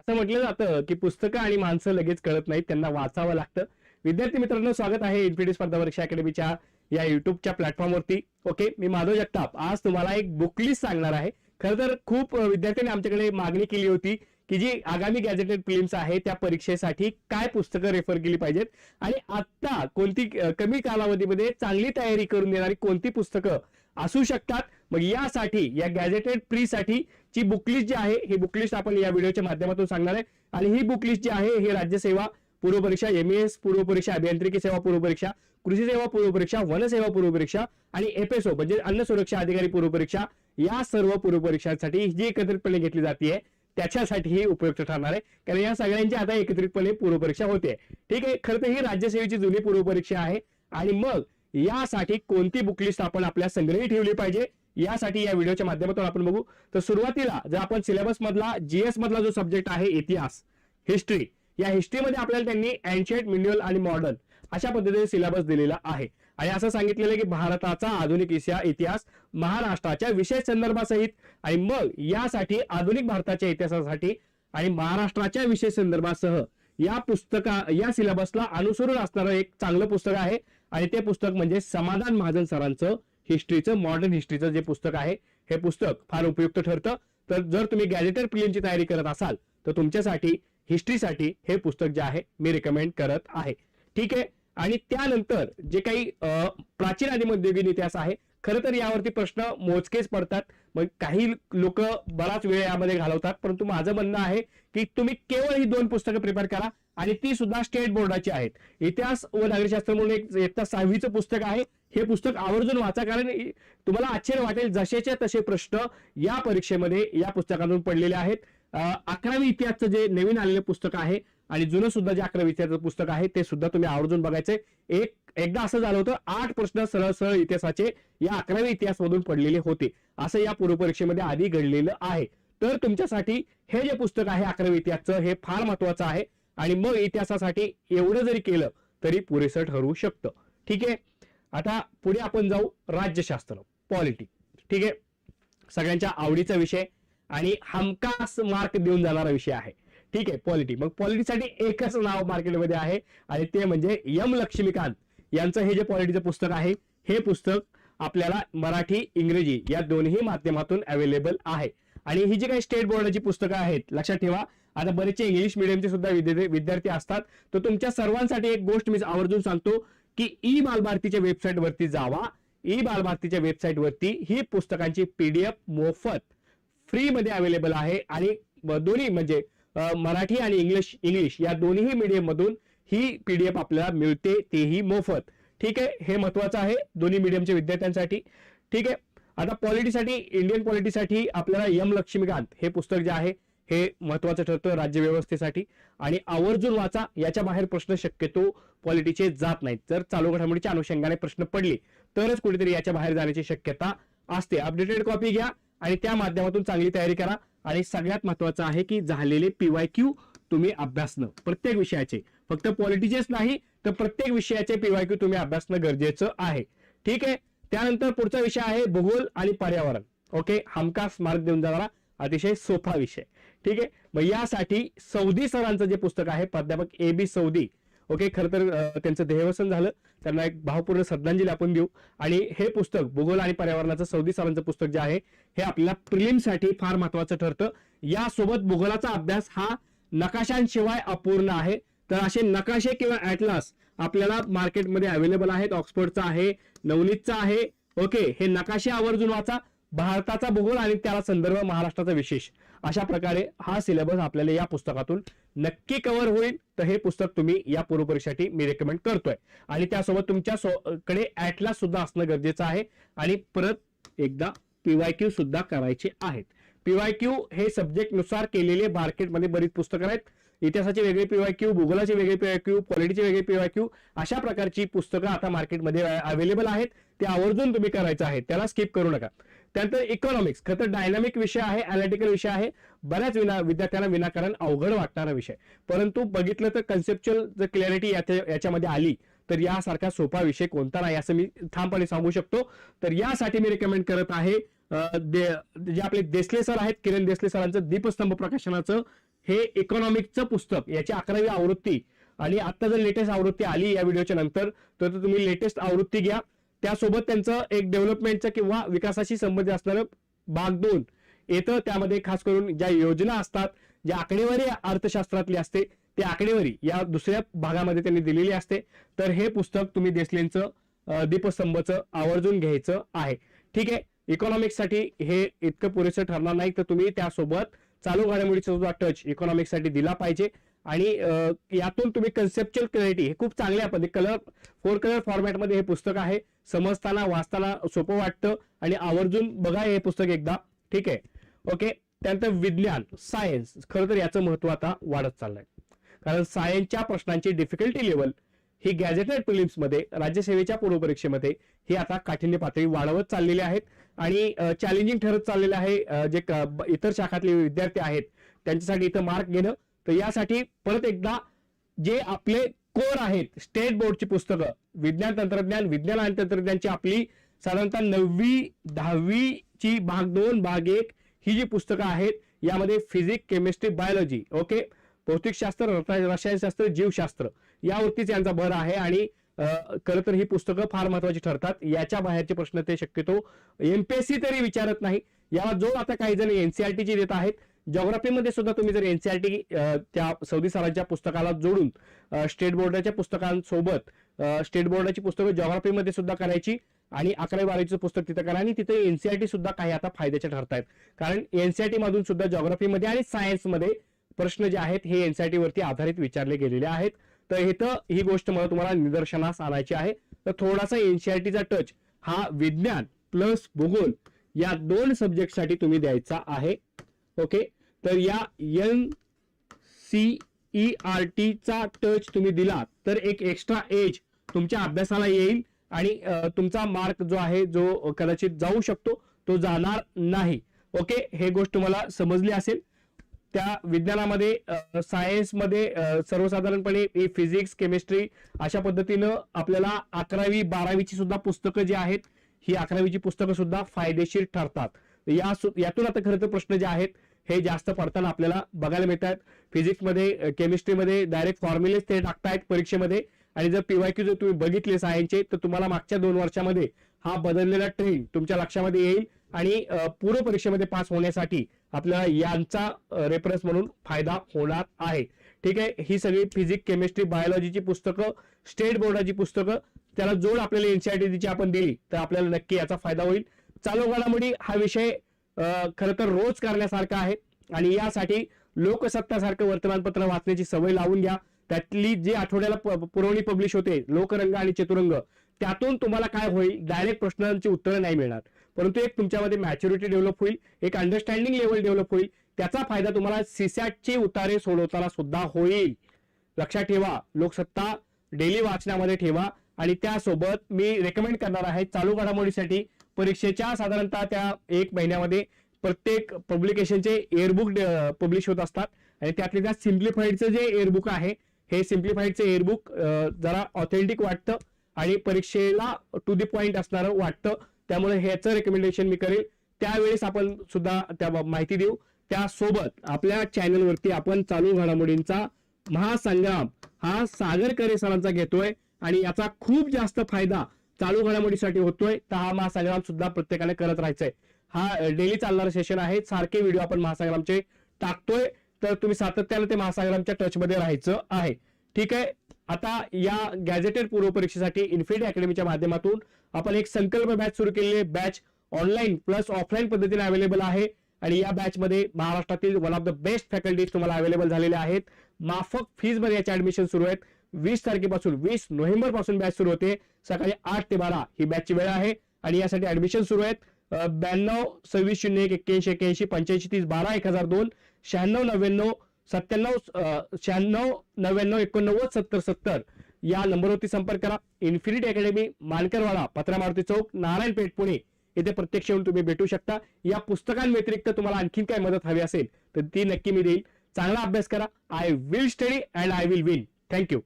असं म्हटलं जातं की पुस्तकं आणि माणसं लगेच कळत नाहीत त्यांना वाचावं लागतं. विद्यार्थी मित्रांनो स्वागत आहे इन्फिनिटी स्पर्धा परीक्षा अकॅडमीच्या या युट्यूबच्या प्लॅटफॉर्मवरती. ओके मी माधव जगताप. आज तुम्हाला एक बुक लिस्ट सांगणार आहे. खरं तर खूप विद्यार्थ्यांनी आमच्याकडे मागणी केली होती की जी आगामी गॅजेटेड फिल्म्स आहे त्या परीक्षेसाठी काय पुस्तकं रेफर केली पाहिजेत. आणि आत्ता कोणती कमी कालावधीमध्ये चांगली तयारी करून देणारी कोणती पुस्तकं असू शकतात. मग यासाठी या गॅजेटेड प्री जी बुकलिस्ट जी आहे ही बुकलिस्ट आपण या व्हिडिओच्या माध्यमातून सांगणार आहे. आणि ही बुकलिस्ट जी आहे ही राज्यसेवा पूर्व परीक्षा एम एस पूर्व परीक्षा अभियांत्रिकी सेवा पूर्व परीक्षा कृषी सेवा पूर्व परीक्षा वनसेवा पूर्व परीक्षा आणि एफएसओ म्हणजे अन्न सुरक्षा अधिकारी पूर्व परीक्षा या सर्व पूर्व परीक्षांसाठी जी एकत्रितपणे घेतली जाते त्याच्यासाठी ही उपयुक्त ठरणार आहे. कारण या सगळ्यांची आता एकत्रितपणे पूर्व परीक्षा होते ठीक आहे? खरं तर ही राज्यसेवेची जुनी पूर्व परीक्षा आहे. आणि मग यासाठी कोणती बुकलिस्ट आपण आपल्या संग्रही ठेवली पाहिजे? यासाठी या व्हिडिओच्या माध्यमातून आपण बघू. तर सुरुवातीला जर आपण सिलेबस मधला जीएस मधला जो सब्जेक्ट आहे इतिहास हिस्ट्री या हिस्ट्रीमध्ये आपल्याला त्यांनी अँशियंट मिन्युअल आणि मॉडर्न अशा पद्धतीने सिलेबस दिलेला आहे. आणि असं सांगितलेलं की भारताचा आधुनिक इतिहास महाराष्ट्राच्या विशेष संदर्भासहित आणि मग यासाठी आधुनिक भारताच्या इतिहासासाठी आणि महाराष्ट्राच्या विशेष संदर्भासह या पुस्तका या सिलेबसला अनुसरून असणारं एक चांगलं पुस्तक आहे. आणि ते पुस्तक म्हणजे समाधान महाजन सरांचं हिस्ट्रीचं मॉडर्न हिस्ट्रीचं जे पुस्तक आहे हे पुस्तक फार उपयुक्त ठरतं. तर जर तुम्ही गॅजेटर प्रिलिमची तयारी करत असाल तर तुमच्यासाठी हिस्ट्रीसाठी हे पुस्तक जे आहे मी रिकमेंड करत आहे. ठीक आहे? आणि त्यानंतर जे काही अं, प्राचीन आणि मध्ययुगीन इतिहास आहे खरं तर यावरती प्रश्न मोजकेच पडतात. मग काही लोक बराच वेळ यामध्ये घालवतात. परंतु माझं म्हणणं आहे की तुम्ही केवळ ही दोन पुस्तकं प्रिपेअर करा आणि ती सुद्धा स्टेट बोर्डाची आहेत. इतिहास व नागरिकशास्त्र म्हणून एक इयत्ता सहावीचं पुस्तक आहे. हे पुस्तक आवर्जून वाचा कारण तुम्हाला आश्चर्य वाटेल जसेच्या तसे प्रश्न या परीक्षेमध्ये या पुस्तकातून पडलेले आहेत. अकरावी इतिहासचं जे नवीन आलेलं पुस्तक आहे आणि जुनं सुद्धा जे अकरावी इतिहासाचं पुस्तक आहे ते सुद्धा तुम्ही आवर्जून बघायचंय. एक एकदा असं झालं होतं आठ प्रश्न सरळ सरळ इतिहासाचे या अकरावी इतिहासमधून पडलेले होते. असं या पूर्व परीक्षेमध्ये आधी घडलेलं आहे. तर तुमच्यासाठी हे जे पुस्तक आहे अकरावी इतिहासचं हे फार महत्वाचं आहे आणि मग इतिहासासाठी एवढं जरी केलं तरी पुरेसं ठरू शकतं. ठीक आहे? आता पुढे आपण जाऊ राज्यशास्त्र पॉलिटी. ठीक आहे? सगळ्यांच्या आवडीचा विषय आणि हमखास मार्क देऊन जाणारा विषय आहे. ठीक आहे? पॉलिटी. मग पॉलिटीसाठी एकच नाव मार्केटमध्ये आहे आणि ते म्हणजे यम लक्ष्मीकांत. यांचं हे जे पॉलिटीचं पुस्तक आहे हे पुस्तक आपल्याला मराठी इंग्रजी या दोन्ही माध्यमातून अवेलेबल आहे. आणि ही जी काही स्टेट बोर्डाची पुस्तकं आहेत लक्षात ठेवा आता बरेचसे इंग्लिश मिडियमचे सुद्धा विद्यार्थी विद्यार्थी असतात. तर तुमच्या सर्वांसाठी एक गोष्ट मी आवर्जून सांगतो की ई बालभारतीच्या वेबसाईटवरती जावा. ई बालभारतीच्या वेबसाईटवरती ही पुस्तकांची पीडीएफ मोफत फ्रीमध्ये अवेलेबल आहे. आणि दोन्ही म्हणजे मराठी आणि इंग्लिश इंग्लिश या दोन्ही मीडियम मधून ही पीडीएफ आपल्याला मिळते तेही मोफत. ठीक आहे? हे महत्वाचं आहे दोन्ही मीडियमच्या विद्यार्थ्यांसाठी. ठीक आहे? आता पॉलिटीसाठी इंडियन पॉलिटीसाठी आपल्याला यम लक्ष्मीकांत हे पुस्तक जे आहे हे महत्वाचं ठरतं राज्य व्यवस्थेसाठी. आणि आवर्जून वाचा याच्या बाहेर प्रश्न शक्यतो पॉलिटीचे जात नाहीत. जर चालू घडामोडीच्या अनुषंगाने प्रश्न पडले तरच कुठेतरी याच्या बाहेर जाण्याची शक्यता असते. अपडेटेड कॉपी घ्या आणि त्या माध्यमातून चांगली तयारी करा. आणि सगळ्यात महत्वाचं आहे की झालेले पीवाय क्यू तुम्ही अभ्यासणं प्रत्येक विषयाचे. फक्त पॉलिटिचेच नाही तर प्रत्येक विषयाचे पीवायक्यू तुम्ही अभ्यासणं गरजेचं आहे. ठीक आहे? त्यानंतर पुढचा विषय आहे भूगोल आणि पर्यावरण. ओके? हमखास मार्क देऊन जाणारा अतिशय सोपा विषय. ठीक आहे? मग यासाठी सौदी सरांचं जे पुस्तक आहे प्राध्यापक ए बी सौदी ओके? खरं तर त्यांचं देहवसन झालं. त्यांना एक भावपूर्ण श्रद्धांजली आपण देऊ. आणि हे पुस्तक भूगोल आणि पर्यावरणाचं सौदी सरांचं पुस्तक जे आहे हे आपल्याला प्रिलिमसाठी फार महत्वाचं ठरतं. यासोबत भूगोलाचा अभ्यास हा नकाशांशिवाय अपूर्ण आहे. तर असे नकाशे किंवा ॲटलास आपल्याला मार्केटमध्ये अवेलेबल आहेत. ऑक्सफर्डचा आहे नवनीतचा आहे. ओके हे नकाशे आवर्जून वाचा. भारताचा भूगोल आणि त्याला संदर्भ महाराष्ट्राचा विशेष. अशा प्रकारे हा सिलेबस आपल्याला या पुस्तकातून नक्की कव्हर होईल. तर हे पुस्तक तुम्ही या पूर्वपरीक्षेसाठी मी रेकमेंड करतोय. आणि त्यासोबत तुमच्या सो- कडे ॲटलास सुद्धा असणं गरजेचं आहे. आणि परत एकदा पीवाय क्यू सुद्धा करायचे आहेत. पीवाय क्यू हे सब्जेक्टनुसार केलेले मार्केटमध्ये बरीच पुस्तकं आहेत. इतिहासाचे वेगळे पीवाय क्यू भूगोलाचे वेगळे पीवाय क्यू पॉलिटीचे वेगळे पीवाय क्यू अशा प्रकारची पुस्तकं आता मार्केटमध्ये अवेलेबल आहेत. ते आवर्जून तुम्ही करायचं आहे. त्याला स्किप करू नका. त्यानंतर इकॉनॉमिक्स खरं तर डायनामिक विषय आहे अनालिटिकल विषय आहे. बऱ्याच विना विद्यार्थ्यांना विनाकारण अवघड वाटणारा विषय. परंतु बघितलं तर कन्सेप्च्युअल जर क्लॅरिटी याच्यामध्ये आली तर यासारखा सोपा विषय कोणता नाही असं मी ठामपणे सांगू शकतो. तर यासाठी मी रिकमेंड करत आहे दे- जे आपले देसले सर आहेत किरण देसले सरांचं दीपस्तंभ प्रकाशनाचं हे इकॉनॉमिकचं पुस्तक याची अकरावी आवृत्ती. आणि आता जर लेटेस्ट आवृत्ती आली या व्हिडिओच्या नंतर तर तुम्ही लेटेस्ट आवृत्ती घ्या. त्यासोबत त्यांचं एक डेव्हलपमेंटचं किंवा विकासाशी संबंधित असणारं भाग दोन येतं. त्यामध्ये खास करून ज्या योजना असतात ज्या आकडेवारी अर्थशास्त्रातली असते ती आकडेवारी या दुसऱ्या भागामध्ये त्यांनी दिलेली असते. तर हे पुस्तक तुम्ही देसलेंचं दीपस्तंभचं आवर्जून घ्यायचं आहे. ठीक आहे? इकॉनॉमिक्ससाठी हे इतकं पुरेसं ठरणार नाही तर तुम्ही त्यासोबत चालू घडामोडीचा सुद्धा टच इकॉनॉमिक्ससाठी दिला पाहिजे. आणि यातून तुम्ही कन्सेप्च्युअल क्लॅरिटी हे खूप चांगल्या पद्धती कलर फोर कलर फॉर्मॅटमध्ये हे पुस्तक आहे. समजताना वाचताना सोपं वाटतं आणि आवर्जून बघा हे पुस्तक एकदा. ठीक आहे? ओके? त्यानंतर विज्ञान सायन्स खरं तर याचं महत्त्व आता वाढत चाललंय. कारण सायन्सच्या प्रश्नांची डिफिकल्टी लेवल ही गॅझेटेड प्रिलिम्समध्ये राज्यसेवेच्या पूर्वपरीक्षेमध्ये ही आता काठिण्य पातळी वाढवत चाललेली आहेत. आणि चॅलेंजिंग ठरत चाललेलं आहे जे इतर शाखातले विद्यार्थी आहेत त्यांच्यासाठी इथं मार्क घेणं. तर यासाठी परत एकदा जे आपले कोर आहेत स्टेट बोर्डची पुस्तकं विज्ञान तंत्रज्ञान विज्ञान आणि तंत्रज्ञानची आपली साधारणतः नववी दहावीची भाग दोन भाग एक ही जी पुस्तकं आहेत यामध्ये फिजिक्स केमिस्ट्री बायोलॉजी ओके भौतिकशास्त्र रसायनशास्त्र जीवशास्त्र. यावरतीच यांचा भर आहे आणि खरं तर ही पुस्तकं फार महत्वाची ठरतात. याच्या बाहेरचे प्रश्न ते शक्यतो एमपीएससी तरी विचारत नाही. याला जो आता काही जण एनसीआरटीची देत आहेत जॉग्राफीमध्ये सुद्धा तुम्ही जर एनसीआरटी त्या सौदी सरांच्या पुस्तकाला जोडून स्टेट बोर्डाच्या पुस्तकांसोबत स्टेट बोर्डाची पुस्तकं जॉग्राफीमध्ये सुद्धा करायची आणि अकरावी बारावीचं पुस्तक तिथं करा आणि तिथे एनसीआरटी सुद्धा काही आता फायद्याचे ठरतायत. कारण एनसीआरटी मधून सुद्धा जॉग्राफीमध्ये आणि सायन्समध्ये प्रश्न जे आहेत हे एनसीआरटी वरती आधारित विचारले गेलेले आहेत. तर इथं ही गोष्ट मला तुम्हाला निदर्शनास आणायची आहे. तर थोडासा एनसीआरटीचा टच हा विज्ञान प्लस भूगोल या दोन सब्जेक्टसाठी तुम्ही द्यायचा आहे. ओके तर या एन सी ई आर टीचा टच तुम्ही दिला तर एक एक्स्ट्रा एज तुमच्या अभ्यासाला येईल आणि तुमचा मार्क जो आहे जो कदाचित जाऊ शकतो तो जाणार नाही. ओके हे गोष्ट मला समजली असेल. त्या विज्ञानामध्ये सायन्समध्ये सर्वसाधारणपणे फिजिक्स केमिस्ट्री अशा पद्धतीनं आपल्याला अकरावी बारावीची सुद्धा पुस्तकं जी आहेत ही अकरावीची पुस्तकं सुद्धा फायदेशीर ठरतात. या यातून आता खरं तर प्रश्न जे आहेत हे जास्त पडताना आपल्याला बघायला मिळतात फिजिक्समध्ये केमिस्ट्रीमध्ये डायरेक्ट फॉर्म्युलेच ते टाकतायत परीक्षेमध्ये. आणि जर पीवायक्यू जर तुम्ही बघितले सायन्सचे तर तुम्हाला मागच्या दोन वर्षामध्ये हा बदललेला ट्रेंड तुमच्या लक्षामध्ये येईल. आणि पूर्व परीक्षेमध्ये पास होण्यासाठी आपल्याला यांचा रेफरन्स म्हणून फायदा होणार आहे. ठीक आहे? ही सगळी फिजिक्स केमिस्ट्री बायोलॉजीची पुस्तकं स्टेट बोर्डाची पुस्तकं त्याला जोड आपल्याला एनसीआरटीची आपण दिली तर आपल्याला नक्की याचा फायदा होईल. चालू घडामोडी हा विषय खरं तर रोज करण्यासारखा आहे. आणि यासाठी लोकसत्तासारखं वर्तमानपत्र वाचण्याची सवय लावून घ्या. त्यातली जी आठवड्याला पुरवणी पब्लिश होते लोकरंग आणि चतुरंग त्यातून तुम्हाला काय होईल? डायरेक्ट प्रश्नांची उत्तरं नाही मिळणार. परंतु एक तुमच्यामध्ये मॅच्युरिटी डेव्हलप होईल एक अंडरस्टँडिंग लेवल डेव्हलप होईल. त्याचा फायदा तुम्हाला सीसॅटचे उतारे सोडवताना सुद्धा होईल. लक्षात ठेवा लोकसत्ता डेली वाचनामध्ये ठेवा आणि त्यासोबत मी रेकमेंड करणार आहे चालू घडामोडीसाठी परीक्षेच्या साधारणतः त्या एक महिन्यामध्ये प्रत्येक पब्लिकेशनचे एअरबुक पब्लिश होत असतात. आणि त्यातले त्या सिम्प्लिफाईडचं जे एअरबुक आहे हे सिम्प्लिफाईडचं एअरबुक जरा ऑथेंटिक वाटतं आणि परीक्षेला टू दी पॉइंट असणारं वाटतं. त्यामुळे ह्याचं रेकमेंडेशन मी करेल. त्यावेळेस आपण सुद्धा त्या माहिती देऊ. त्यासोबत आपल्या चॅनलवरती आपण चालू घडामोडींचा महासंग्राम हा सागर करे सरांचा घेतोय आणि याचा खूप जास्त फायदा चालू घडामोडीसाठी होतोय. तर हा महासंग्राम सुद्धा प्रत्येकाने करत राहायचंय. हा डेली चालणारं सेशन आहे. सारखे व्हिडिओ आपण महासंग्रामचे टाकतोय. तर तुम्ही सातत्याने ते महासंग्रामच्या टचमध्ये राहायचं आहे. ठीक आहे? आता या गॅझेटेड पूर्व परीक्षेसाठी इन्फिनिटी अकॅडमीच्या माध्यमातून आपण एक संकल्प बॅच सुरू केलेली बॅच ऑनलाईन प्लस ऑफलाईन पद्धतीने अवेलेबल आहे. आणि या बॅचमध्ये महाराष्ट्रातील one of the best faculties तुम्हाला अवेलेबल झालेले आहेत. माफक फीजमध्ये याचे ऍडमिशन सुरू आहेत. वीस तारखेपासून वीस नोव्हेंबरपासून बॅच सुरू होते. सकाळी आठ ते बारा ही बॅचची वेळ आहे. आणि यासाठी ऍडमिशन सुरू आहेत. ब्याण्णव सव्वीस शून्य एक एक्क्याऐंशी एक्क्याऐंशी पंच्याऐंशी तीस बारा एक हजार दोन शहाण्णव नव्याण्णव सत्त्याण्णव शहाण्णव नव्याण्णव एकोणनव्वद सत्तर सत्तर या नंबरवरती संपर्क करा. इन्फिनिटी अकॅडमी मानकरवाडा पत्रा मारुती चौक नारायणपेठ पुणे. येथे प्रत्यक्ष येऊन तुम्ही भेटू शकता. या पुस्तकांव्यतिरिक्त तुम्हाला आणखीन काय मदत हवी असेल तर ती नक्की मी देईल. चांगला अभ्यास करा. I will study and I will win thank you